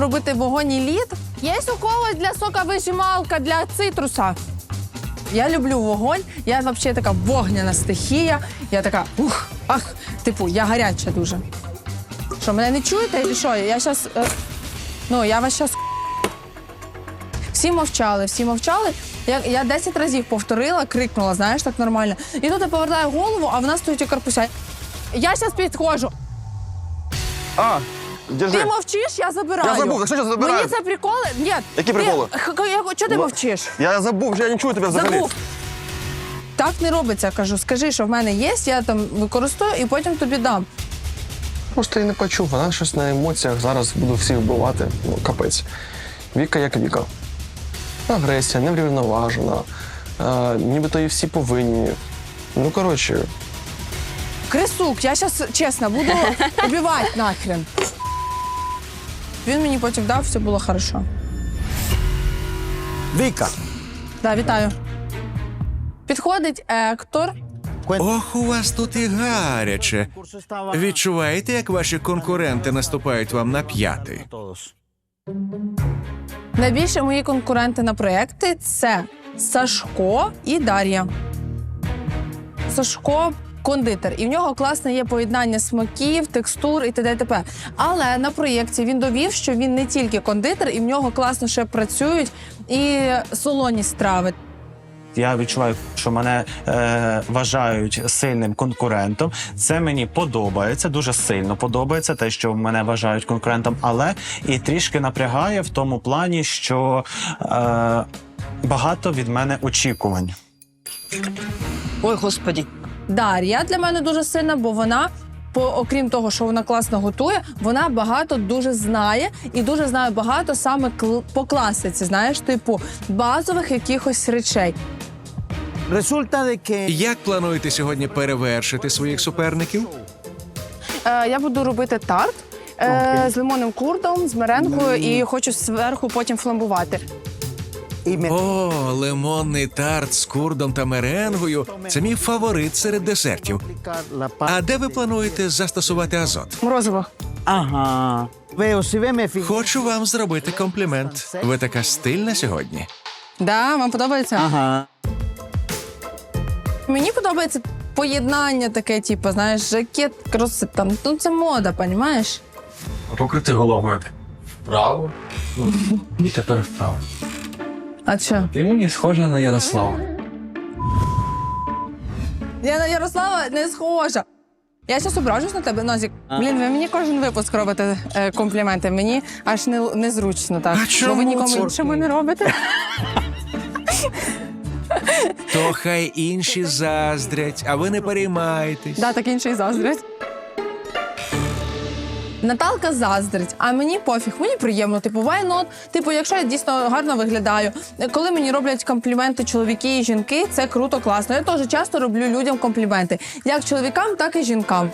робити вогонь і лід. Є у когось для соковижималка для цитруса. Я люблю вогонь, я взагалі така вогняна стихія. Я така ух, ах, типу, я гаряча дуже. Що, мене не чуєте, чи що? Я зараз. ну, я вас зараз. Всі мовчали, всі мовчали. Я, я 10 разів повторила, крикнула, знаєш, так нормально. І тут я повертаю голову, а в нас стоїть карпуся. Я зараз підходжу. А, держи. Ти мовчиш, я забираю. Я забув, що я забираю? Мені це приколи. Ні. Які ти- приколи? Х- я- Чого ти Ну, мовчиш? Я забув, я не чую тебе взагалі. Забув. Так не робиться, кажу. Скажи, що в мене є, я там використовую і потім тобі дам. Просто я не почув, вона щось на емоціях зараз буду всіх вбивати. Ну, капець. Віка як Віка. Агресія, неврівноважена. Е, нібито і всі повинні. Ну, коротше, Крисук, я зараз чесно буду убивати нахрен. Він мені потім дав, все було хорошо. Віка. Да, вітаю. Підходить Ектор. Ох, у вас тут і гаряче. Відчуваєте, як ваші конкуренти наступають вам на п'яти? Найбільше мої конкуренти на проекти це Сашко і Дар'я. Сашко кондитер, і в нього класне є поєднання смаків, текстур і т.д. і т.п. Але на проєкті він довів, що він не тільки кондитер, і в нього класно ще працюють і солоні страви. Я відчуваю, що мене е, вважають сильним конкурентом. Це мені подобається, дуже сильно подобається те, що мене вважають конкурентом, але і трішки напрягає в тому плані, що е, багато від мене очікувань. Ой, господі. Дар'я для мене дуже сильна, бо вона. По окрім того, що вона класно готує, вона багато дуже знає і дуже знає багато саме кл- по класиці, знаєш, типу базових якихось речей. Як плануєте сьогодні перевершити своїх суперників? Е, я буду робити тарт е, з лимонним курдом, з меренгою і хочу зверху потім фламбувати. О, лимонний тарт з курдом та меренгою це мій фаворит серед десертів. А де ви плануєте застосувати азот? Морозиво. Fijo. Хочу вам зробити комплімент. Ви така стильна сьогодні. Да, вам подобається? Ajá. Мені подобається поєднання таке, типу, знаєш, жакет, кроси там. Ну це мода, понімаєш? Покрити головою вправо ну, і тепер вправо. А що? Ти мені схожа на Ярослава. Я на Ярослава не схожа. Я зараз ображусь на тебе, Нозік. Блін, ви мені кожен випуск робите е, компліменти. Мені аж не, незручно так. А Бо ви нікому це? іншому не робите. То хай інші заздрять, а ви не переймайтесь. Да, так інший заздрить. Наталка заздрить, а мені пофіг, мені приємно. Типу, why not? Типу, якщо я дійсно гарно виглядаю, коли мені роблять компліменти чоловіки і жінки, це круто, класно. Я теж часто роблю людям компліменти, як чоловікам, так і жінкам.